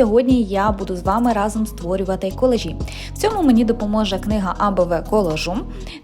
сьогодні я буду з вами разом створювати колажі. В цьому мені допоможе книга АБВ колажу,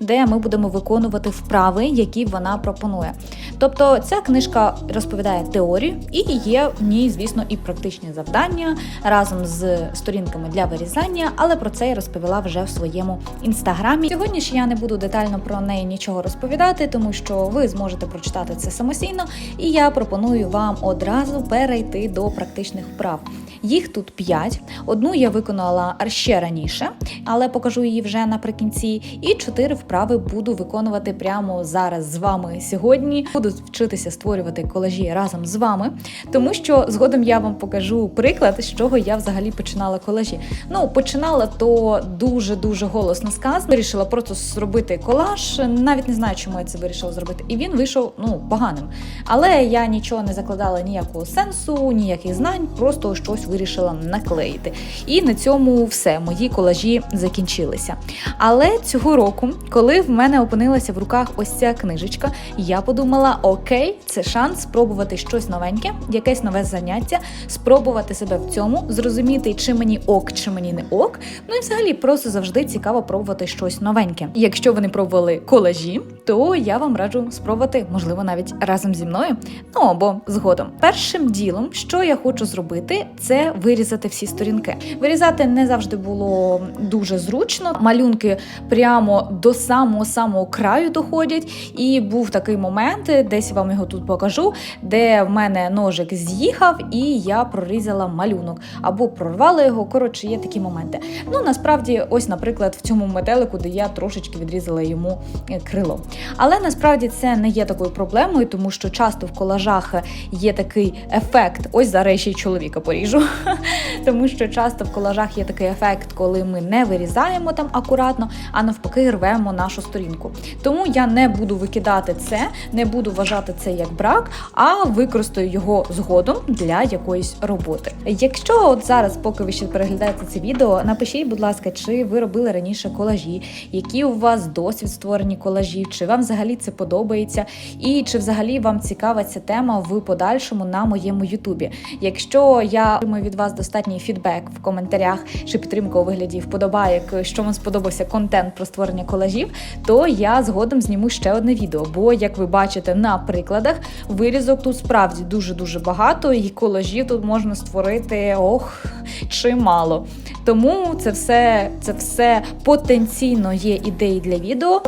де ми будемо виконувати вправи, які вона пропонує. Тобто, ця книжка розповідає теорію і є в ній, звісно, і практичні завдання разом з сторінками для вирізання, але про це я розповіла вже в своєму інстаграмі. Сьогодні ж я не буду детально про неї нічого розповідати, тому що ви зможете прочитати це самостійно, і я пропоную вам одразу перейти до практичних вправ. Їх тут 5. Одну я виконала ще раніше, але покажу її вже наприкінці. І 4 вправи буду виконувати прямо зараз з вами сьогодні. Буду вчитися створювати колажі разом з вами, тому що згодом я вам покажу приклад, з чого я взагалі починала колажі. Ну, починала то дуже дуже голосно сказано. Вирішила просто зробити колаж. Навіть не знаю, чому я це вирішила зробити. І він вийшов ну поганим. Але я нічого не закладала ніякого сенсу, ніяких знань, просто щось вирішила наклеїти. І на цьому все. Мої колажі закінчилися. Але цього року, коли в мене опинилася в руках ось ця книжечка, я подумала: окей, це шанс спробувати щось новеньке, якесь нове заняття, спробувати себе в цьому, зрозуміти, чи мені ок, чи мені не ок. Ну і взагалі просто завжди цікаво пробувати щось новеньке. Якщо ви не пробували колажі, то я вам раджу спробувати, можливо, навіть разом зі мною, ну або згодом. Першим ділом, що я хочу зробити, це вирізати всі сторінки. Вирізати не завжди було дуже зручно. Малюнки прямо до самого самого краю доходять. І був такий момент, десь вам його тут покажу, де в мене ножик з'їхав, і я прорізала малюнок або прорвала його. Коротше, є такі моменти. Ну насправді, ось, наприклад, в цьому метелику, де я трошечки відрізала йому е, крило. Але насправді це не є такою проблемою, тому що часто в колажах є такий ефект. Ось зараз я ще й чоловіка поріжу. Тому що часто в колажах є такий ефект, коли ми не вирізаємо там акуратно, а навпаки рвемо нашу сторінку. Тому я не буду викидати це, не буду вважати це як брак, а використаю його згодом для якоїсь роботи. Якщо от зараз, поки ви ще переглядаєте це відео, напишіть, будь ласка, чи ви робили раніше колажі, які у вас досвід створені колажів, чи вам взагалі це подобається, і чи взагалі вам цікава ця тема в подальшому на моєму Ютубі. Якщо я отримую від вас достатній фідбек в коментарях чи підтримка у вигляді вподобайок, що вам сподобався контент про створення колажів, то я згодом зніму ще одне відео. Бо, як ви бачите на прикладах, вирізок тут справді дуже дуже багато, і колажів тут можна створити ох чимало. Тому це все, це все потенційно є ідеї для відео.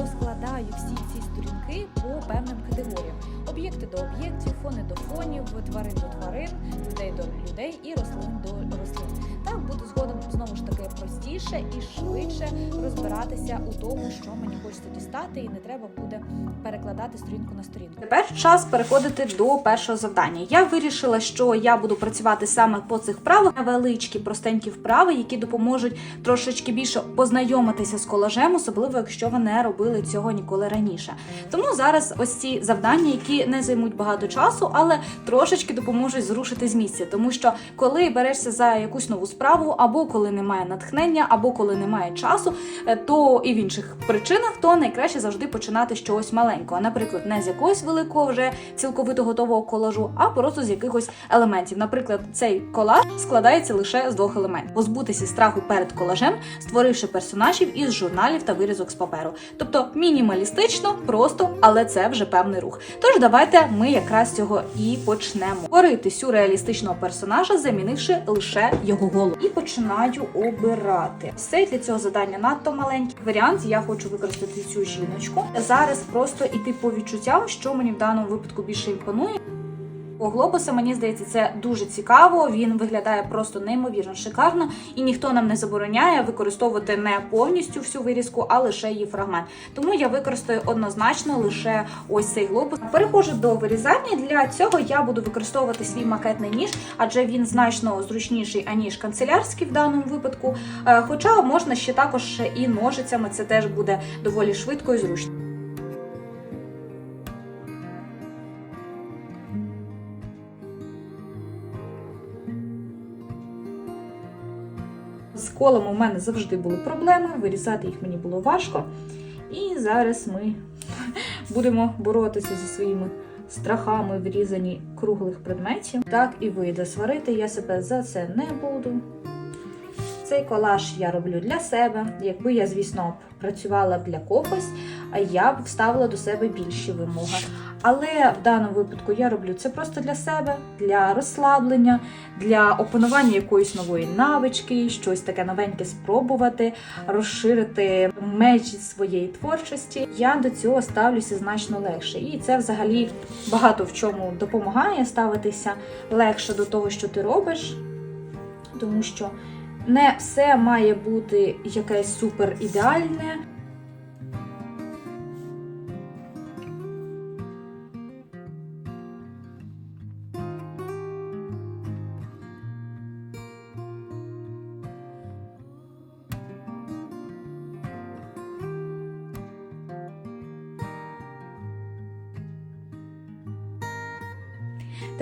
Простіше і швидше розбиратися у тому, що мені хочеться дістати, і не треба буде перекладати сторінку на сторінку. Тепер час переходити до першого завдання. Я вирішила, що я буду працювати саме по цих вправах, невеличкі простенькі вправи, які допоможуть трошечки більше познайомитися з колажем, особливо якщо ви не робили цього ніколи раніше. Тому зараз ось ці завдання, які не займуть багато часу, але трошечки допоможуть зрушити з місця. Тому що коли берешся за якусь нову справу, або коли немає натхнення, або коли немає часу, е, то і в інших причинах, то найкраще завжди починати з чогось маленького. Наприклад, не з якогось великого вже цілковито готового колажу, а просто з якихось елементів. Наприклад, цей колаж складається лише з двох елементів: позбутися страху перед колажем, створивши персонажів із журналів та вирізок з паперу. Тобто мінімалістично, просто, але це вже певний рух. Тож давайте ми якраз цього і почнемо. Створити сюрреалістичного персонажа, замінивши лише його голову. І починаю обирати. Все для цього завдання надто маленький варіант. Я хочу використати цю жіночку. Зараз просто іти по відчуттям, що мені в даному випадку більше імпонує. По глобуса, мені здається, це дуже цікаво. Він виглядає просто неймовірно шикарно, і ніхто нам не забороняє використовувати не повністю всю вирізку, а лише її фрагмент. Тому я використаю однозначно лише ось цей глобус. Переходжу до вирізання. Для цього я буду використовувати свій макетний ніж, адже він значно зручніший аніж канцелярський в даному випадку. Е, Хоча можна ще також і ножицями, це теж буде доволі швидко і зручно. Колом у мене завжди були проблеми, вирізати їх мені було важко. І зараз ми будемо боротися зі своїми страхами врізані круглих предметів. Так і вийде. Сварити я себе за це не буду. Цей колаж я роблю для себе. Якби я, звісно, працювала б для когось, а я б вставила до себе більші вимоги. Але в даному випадку я роблю це просто для себе, для розслаблення, для опанування якоїсь нової навички, щось таке новеньке спробувати, розширити межі своєї творчості. Я до цього ставлюся значно легше. І це взагалі багато в чому допомагає ставитися легше до того, що ти робиш, тому що не все має бути якесь супер ідеальне.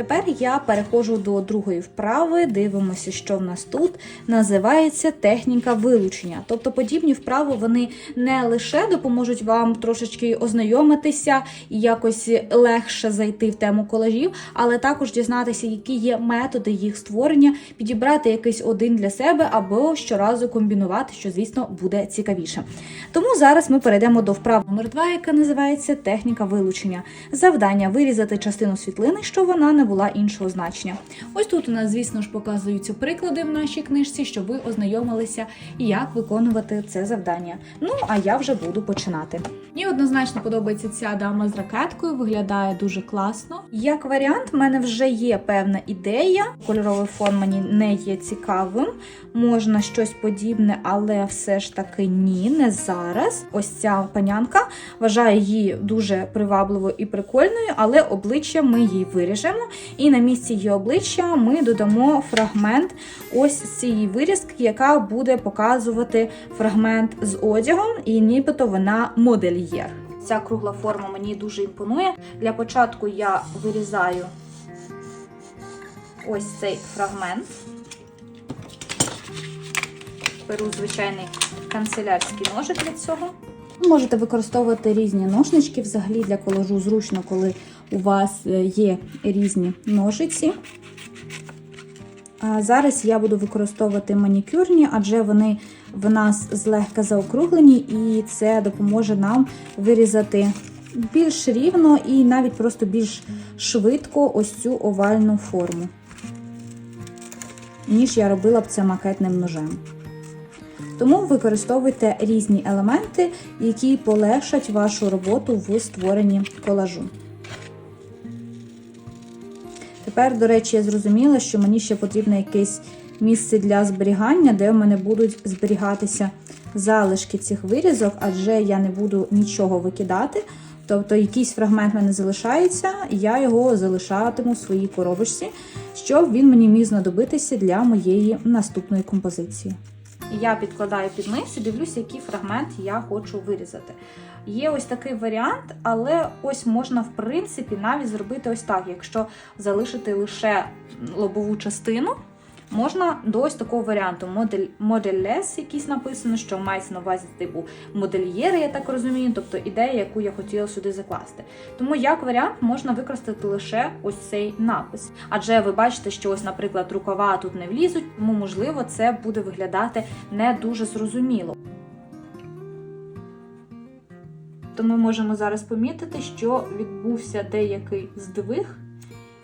Тепер я переходжу до другої вправи. Дивимося, що в нас тут називається техніка вилучення. Тобто подібні вправи вони не лише допоможуть вам трошечки ознайомитися і якось легше зайти в тему колажів, але також дізнатися, які є методи їх створення, підібрати якийсь один для себе або щоразу комбінувати, що, звісно, буде цікавіше. Тому зараз ми перейдемо до вправи номер 2, яка називається техніка вилучення. Завдання вирізати частину світлини, що вона не була іншого значення. Ось тут у нас, звісно ж, показуються приклади в нашій книжці, щоб ви ознайомилися, як виконувати це завдання. Ну, а я вже буду починати. Мені однозначно подобається ця дама з ракеткою, виглядає дуже класно. Як варіант, в мене вже є певна ідея. Кольоровий фон мені не є цікавим. Можна щось подібне, але все ж таки ні, не зараз. Ось ця панянка вважаю її дуже привабливою і прикольною, але обличчя ми їй виріжемо. І на місці її обличчя ми додамо фрагмент ось цієї вирізки, яка буде показувати фрагмент з одягом, і нібито вона модельєр. Ця кругла форма мені дуже імпонує. Для початку я вирізаю ось цей фрагмент. Беру звичайний канцелярський ножик для цього. Можете використовувати різні ножнички. Взагалі для колажу зручно, коли у вас е, є різні ножиці. Зараз я буду використовувати манікюрні, адже вони в нас злегка заокруглені, і це допоможе нам вирізати більш рівно і навіть просто більш швидко ось цю овальну форму, ніж я робила б це макетним ножем. Тому використовуйте різні елементи, які полегшать вашу роботу в створенні колажу. Тепер, до речі, я зрозуміла, що мені ще потрібно якесь місце для зберігання, де в мене будуть зберігатися залишки цих вирізок, адже я не буду нічого викидати. Тобто якийсь фрагмент в мене залишається, і я його залишатиму в своїй коробочці, щоб він мені міг знадобитися для моєї наступної композиції. Я підкладаю під низ і дивлюся, який фрагмент я хочу вирізати. Є ось такий варіант, але ось можна, в принципі, навіть зробити ось так. Якщо залишити лише лобову частину, можна до ось такого варіанту. Модель, модельлес якийсь написано, що мається на увазі типу модельєри, я так розумію, тобто ідея, яку я хотіла сюди закласти. Тому як варіант можна використати лише ось цей напис. Адже ви бачите, що ось, наприклад, рукава тут не влізуть, тому можливо це буде виглядати не дуже зрозуміло. То ми можемо зараз помітити, що відбувся деякий здвиг.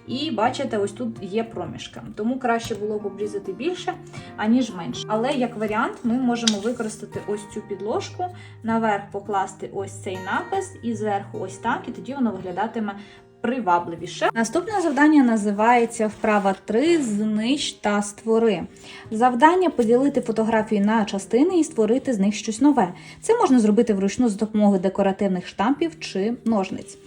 І бачите, ось тут є проміжка. Тому краще було б обрізати більше, аніж менше. Але як варіант, ми можемо використати ось цю підложку, наверх покласти ось цей напис, і зверху ось так, і тоді воно виглядатиме привабливіше. Наступне завдання називається вправа 3 знищ та створи. Завдання поділити фотографії на частини і створити з них щось нове. Це можна зробити вручну з допомогою декоративних штампів чи ножниць.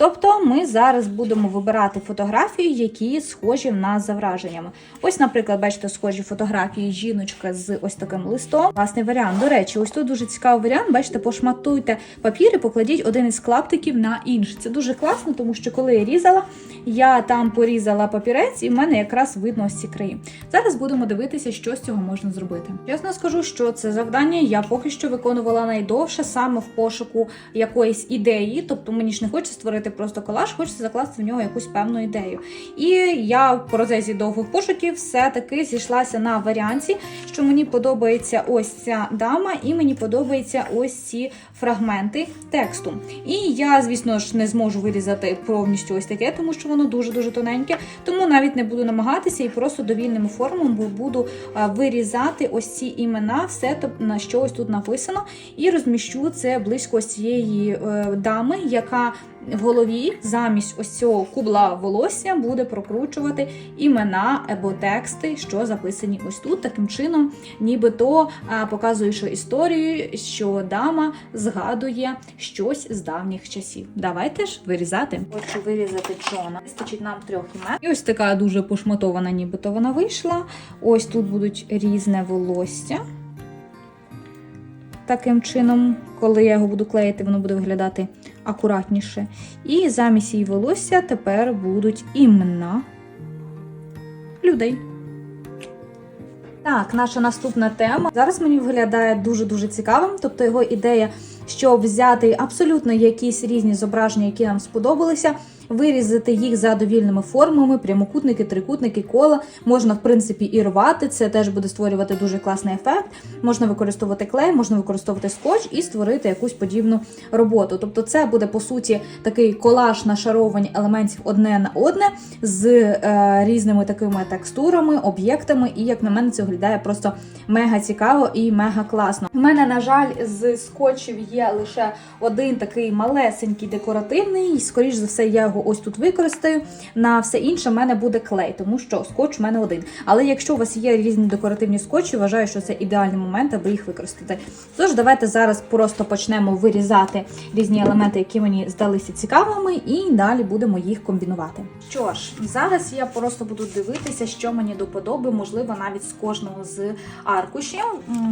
Тобто ми зараз будемо вибирати фотографії, які схожі в нас за враженнями. Ось, наприклад, бачите, схожі фотографії жіночка з ось таким листом. Класний варіант. До речі, ось тут дуже цікавий варіант. Бачите, пошматуйте папір і покладіть один із клаптиків на інший. Це дуже класно, тому що коли я різала, я там порізала папірець, і в мене якраз видно ось ці краї. Зараз будемо дивитися, що з цього можна зробити. Чесно скажу, що це завдання я поки що виконувала найдовше саме в пошуку якоїсь ідеї, тобто мені ж не хочеться створити створювати просто колаж, хочеться закласти в нього якусь певну ідею. І я в процесі довгих пошуків все-таки зійшлася на варіанті, що мені подобається ось ця дама, і мені подобаються ось ці фрагменти тексту. І я, звісно ж, не зможу вирізати повністю ось таке, тому що воно дуже-дуже тоненьке. Тому навіть не буду намагатися і просто довільними формами буду вирізати ось ці імена, все на що ось тут написано, і розміщу це близько ось цієї е, дами, яка в голові замість ось цього кубла волосся буде прокручувати імена або тексти, що записані ось тут, таким чином, нібито а, показуючи історію, що дама згадує щось з давніх часів. Давайте ж вирізати. Хочу вирізати Джона. Вистачить нам трьох імен. І ось така дуже пошматована, нібито вона вийшла. Ось тут будуть різне волосся. Таким чином, коли я його буду клеїти, воно буде виглядати акуратніше. І замість її волосся тепер будуть імена людей. Так, наша наступна тема. Зараз мені виглядає дуже-дуже цікавим. Тобто його ідея, щоб взяти абсолютно якісь різні зображення, які нам сподобалися, вирізати їх за довільними формами, прямокутники, трикутники, кола. Можна, в принципі, і рвати. Це теж буде створювати дуже класний ефект. Можна використовувати клей, можна використовувати скотч і створити якусь подібну роботу. Тобто, це буде по суті такий колаж нашаровань елементів одне на одне з е, різними такими текстурами, об'єктами. І як на мене, це виглядає просто мега цікаво і мега класно. У мене, на жаль, з скотчів є лише один такий малесенький декоративний. І, скоріш за все, я його ось тут використаю. На все інше в мене буде клей, тому що скотч в мене один. Але якщо у вас є різні декоративні скотчі, вважаю, що це ідеальний момент, аби їх використати. Тож давайте зараз просто почнемо вирізати різні елементи, які мені здалися цікавими, і далі будемо їх комбінувати. Що ж, зараз я просто буду дивитися, що мені до подоби, можливо, навіть з кожного з аркушів,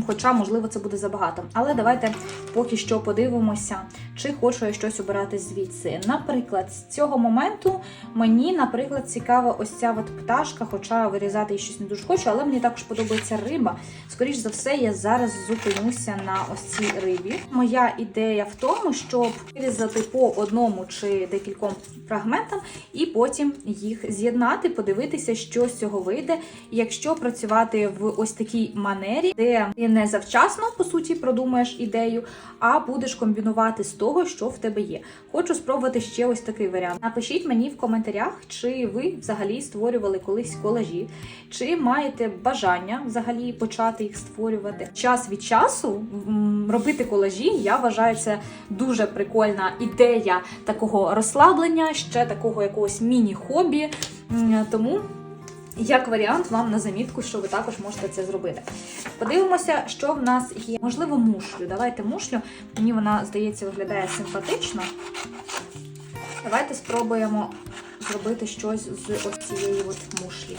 хоча, можливо, це буде забагато. Але давайте поки що подивимося, чи хочу я щось обирати звідси. Наприклад, з цього моменту мені, наприклад, цікава ось ця от пташка, хоча вирізати її щось не дуже хочу, але мені також подобається риба. Скоріш за все, я зараз зупинюся на ось цій рибі. Моя ідея в тому, щоб вирізати по одному чи декільком фрагментам, і потім їх з'єднати, подивитися, що з цього вийде. Якщо працювати в ось такій манері, де ти не завчасно по суті продумаєш ідею, а будеш комбінувати з того, що в тебе є. Хочу спробувати ще ось такий варіант. Напишіть мені в коментарях, чи ви взагалі створювали колись колажі, чи маєте бажання взагалі почати їх створювати. Час від часу робити колажі, я вважаю, це дуже прикольна ідея такого розслаблення, ще такого якогось міні-хобі. Тому як варіант, вам на замітку, що ви також можете це зробити. Подивимося, що в нас є. Можливо, мушлю. Давайте мушлю. Мені вона, здається, виглядає симпатично. Давайте спробуємо зробити щось з ось цієї от мушлі.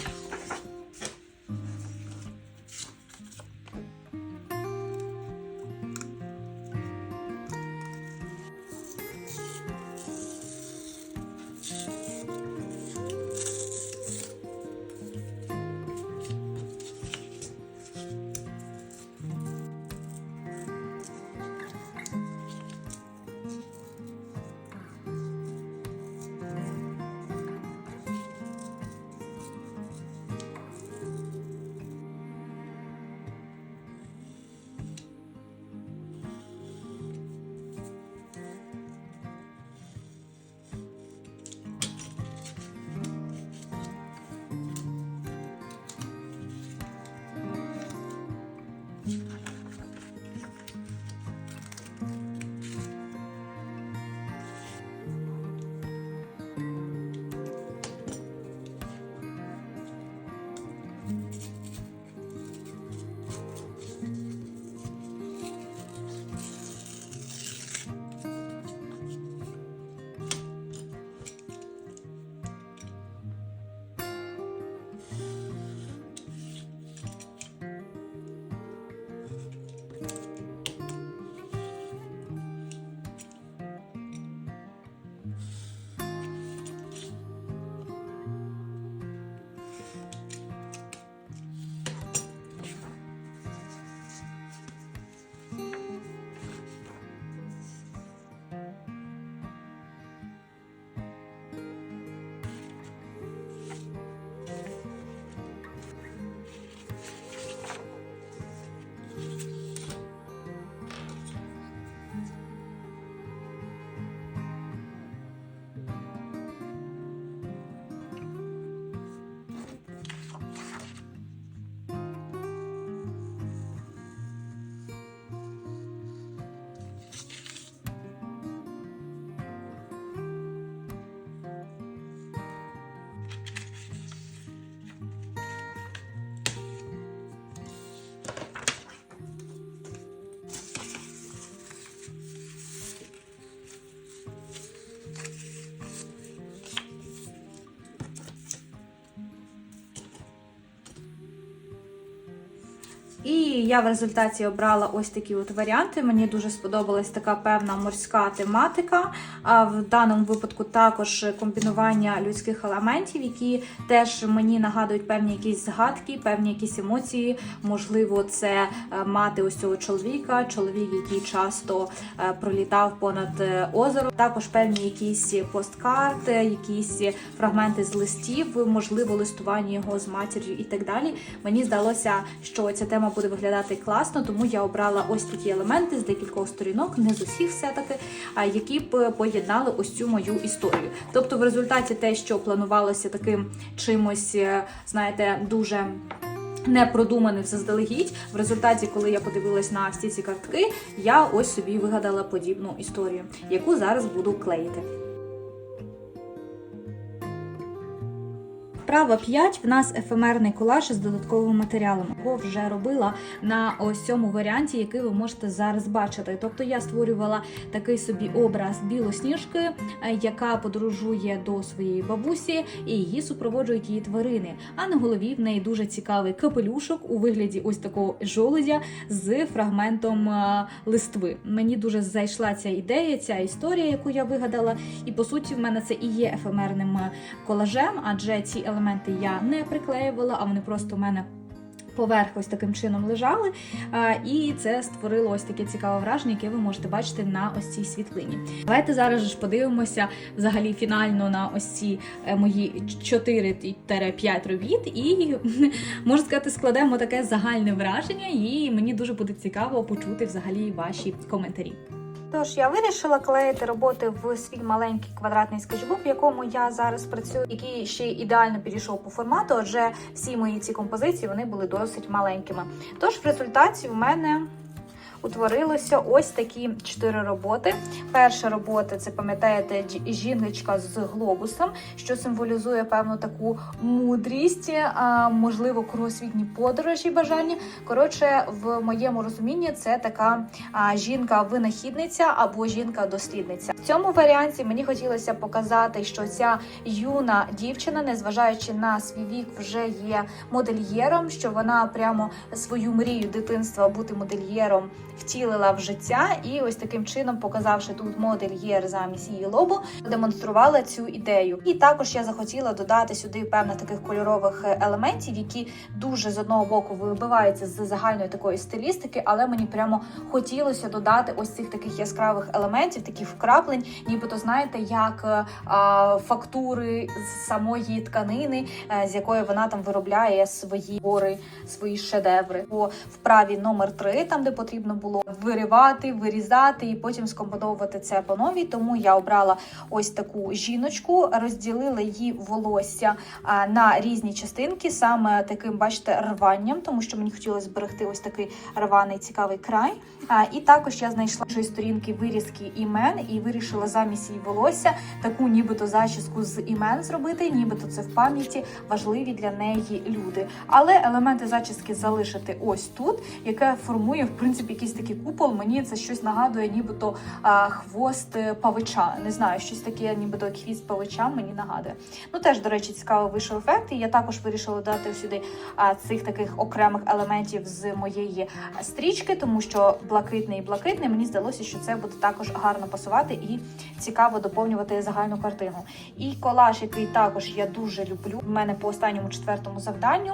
Я в результаті обрала ось такі от варіанти. Мені дуже сподобалась така певна морська тематика. А в даному випадку також комбінування людських елементів, які теж мені нагадують певні якісь згадки, певні якісь емоції. Можливо, це е, мати ось цього чоловіка, чоловік, який часто е, пролітав понад е, озеро. Також певні якісь посткарти, якісь фрагменти з листів, можливо, листування його з матір'ю і так далі. Мені здалося, що ця тема буде виглядати класно, тому я обрала ось такі елементи з декількох сторінок, не з усіх все-таки, які б поєднали ось цю мою історію. Тобто, в результаті те, що планувалося таким чимось, е, знаєте, дуже. Не продуманим заздалегідь. В результаті, коли я подивилась на всі ці картки, я ось собі вигадала подібну історію, яку зараз буду клеїти. Вправа 5 в нас ефемерний колаж з додатковими матеріалами. Його вже робила на ось цьому варіанті, який ви можете зараз бачити. Тобто я створювала такий собі образ білосніжки, е, яка подорожує до своєї бабусі, і її супроводжують її тварини. А на голові в неї дуже цікавий капелюшок у вигляді ось такого жолудя з фрагментом е, листви. Мені дуже зайшла ця ідея, ця історія, яку я вигадала. І по суті, в мене це і є ефемерним е, колажем, адже ці елементи я не приклеювала, а вони просто в мене. Поверх ось таким чином лежали, і це створило ось таке цікаве враження, яке ви можете бачити на ось цій світлині. Давайте зараз ж подивимося взагалі фінально на ось ці е, мої 4-5 робіт, і можна сказати, складемо таке загальне враження, і мені дуже буде цікаво почути взагалі ваші коментарі. Тож я вирішила клеїти роботи в свій маленький квадратний скетчбук, в якому я зараз працюю, який ще ідеально підійшов по формату, адже всі мої ці композиції вони були досить маленькими. Тож в результаті в мене утворилося ось такі чотири роботи. Перша робота це пам'ятаєте жіночка з глобусом, що символізує певну таку мудрість, можливо, кругосвітні подорожі, бажання. Коротше, в моєму розумінні це така жінка-винахідниця або жінка-дослідниця. В цьому варіанті мені хотілося показати, що ця юна дівчина, незважаючи на свій вік, вже є модельєром, що вона прямо свою мрію дитинства бути модельєром втілила в життя, і ось таким чином, показавши тут модельєр замість її лобу, демонструвала цю ідею. І також я захотіла додати сюди певне таких кольорових елементів, які дуже з одного боку вибиваються з загальної такої стилістики, але мені прямо хотілося додати ось цих таких яскравих елементів, таких вкраплень, нібито знаєте, як е, а, фактури з самої тканини, е, з якої вона там виробляє свої гори, свої шедеври. По вправі номер 3 там де потрібно було виривати, вирізати і потім скомпоновувати це по новій. Тому я обрала ось таку жіночку, розділила її волосся на різні частинки, саме таким, бачите, рванням, тому що мені хотілося зберегти ось такий рваний цікавий край. І також я знайшла іншої сторінки вирізки імен і вирішила замість її волосся таку, нібито зачіску з імен зробити, нібито це в пам'яті важливі для неї люди. Але елементи зачіски залишити ось тут, яке формує в принципі якийсь такий купол. Мені це щось нагадує, нібито хвост е, павича. Не знаю, щось таке, нібито хвіст павича мені нагадує. Ну теж, до речі, цікавий вийшов ефект. І я також вирішила дати сюди цих таких окремих елементів з моєї стрічки, тому що блакитний і блакитний мені здалося, що це буде також гарно пасувати і цікаво доповнювати загальну картину. І колаж, який також я дуже люблю. В мене по останньому четвертому завданню.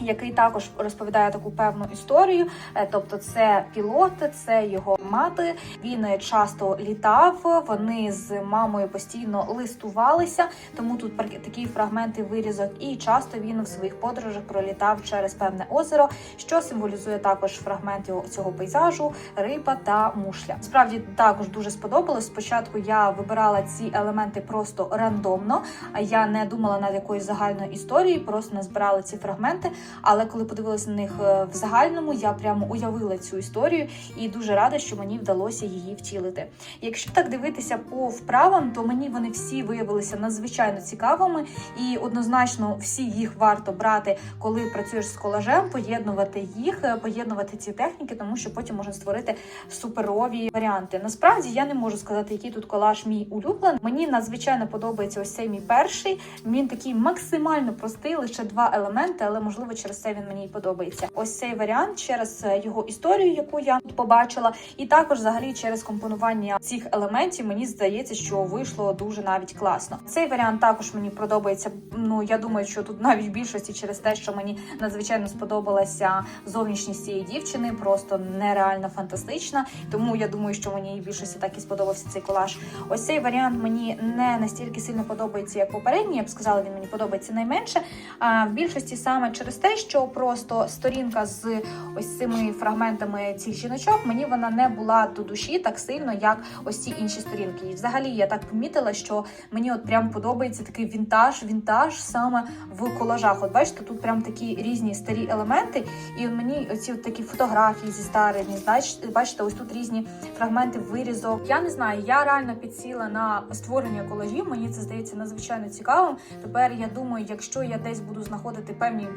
Який також розповідає таку певну історію, Е, тобто це пілот, це його мати. Він часто літав. Вони з мамою постійно листувалися, тому тут такі фрагменти вирізок. І часто він в своїх подорожах пролітав через певне озеро, що символізує також фрагменти цього пейзажу, риба та мушля. Справді також дуже сподобалось. Спочатку я вибирала ці елементи просто рандомно, а я не думала над якоюсь загальною історією, просто не збирала ці фрагменти. Але коли подивилася на них е, в загальному, я прямо уявила цю історію і дуже рада, що мені вдалося її втілити. Якщо так дивитися по вправам, то мені вони всі виявилися надзвичайно цікавими, і однозначно всі їх варто брати, коли працюєш з колажем, поєднувати їх, е, поєднувати ці техніки, тому що потім можна створити суперові варіанти. Насправді я не можу сказати, який тут колаж мій улюблений. Мені надзвичайно подобається ось цей мій перший. Він такий максимально простий, лише два елементи, але можливо через це він мені і подобається. Ось цей варіант через е, його історію, яку я тут побачила, і також взагалі через компонування цих елементів мені здається, що вийшло дуже навіть класно. Цей варіант також мені подобається. Ну я думаю, що тут навіть в більшості через те, що мені надзвичайно сподобалася зовнішність цієї дівчини, просто нереально фантастична. Тому я думаю, що мені в більшості так і сподобався цей колаж. Ось цей варіант мені не настільки сильно подобається, як попередній. Я б сказала, він мені подобається найменше. А в більшості саме через те, що просто сторінка з ось цими фрагментами цих жіночок, мені вона не була до душі так сильно, як ось ці інші сторінки. І взагалі я так помітила, що мені от прям подобається такий вінтаж, вінтаж саме в колажах. От бачите, тут прям такі різні старі елементи, і мені оці от такі фотографії зі старими, бачите, ось тут різні фрагменти вирізок. Я не знаю, я реально підсіла на створення колажів. Мені це здається надзвичайно цікавим. Тепер я думаю, якщо я десь буду знаходити певні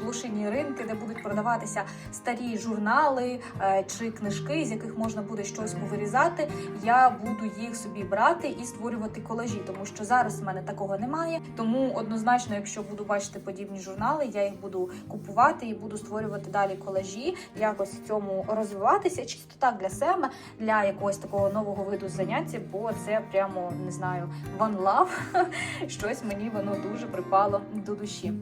блошині ринки, де будуть продаватися старі журнали е, чи книжки, з яких можна буде щось повирізати, я буду їх собі брати і створювати колажі, тому що зараз в мене такого немає. Тому однозначно, якщо буду бачити подібні журнали, я їх буду купувати і буду створювати далі колажі, якось в цьому розвиватися, чисто так для себе, для якогось такого нового виду заняття, бо це прямо не знаю, one love. Щось мені воно дуже припало до душі.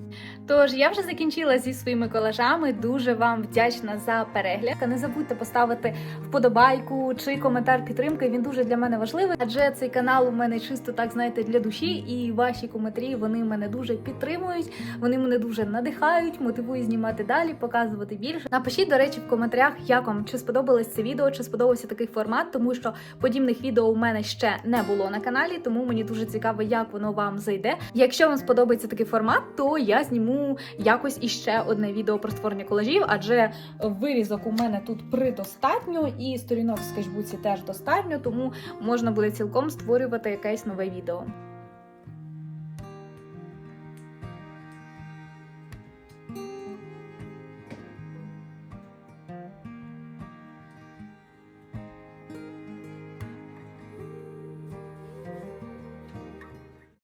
Тож я вже закінчила зі своїми колажами. Дуже вам вдячна за перегляд. Не забудьте поставити вподобайку чи коментар підтримки. Він дуже для мене важливий, адже цей канал у мене чисто так знаєте для душі, і ваші коментарі вони мене дуже підтримують. Вони мене дуже надихають, мотивують знімати далі, показувати більше. Напишіть, до речі, в коментарях, як вам чи сподобалось це відео, чи сподобався такий формат, тому що подібних відео у мене ще не було на каналі, тому мені дуже цікаво, як воно вам зайде. Якщо вам сподобається такий формат, то я зніму якось іще одне відео про створення колажів, адже вирізок у мене тут придостатньо, і сторінок в скетчбуці теж достатньо, тому можна буде цілком створювати якесь нове відео.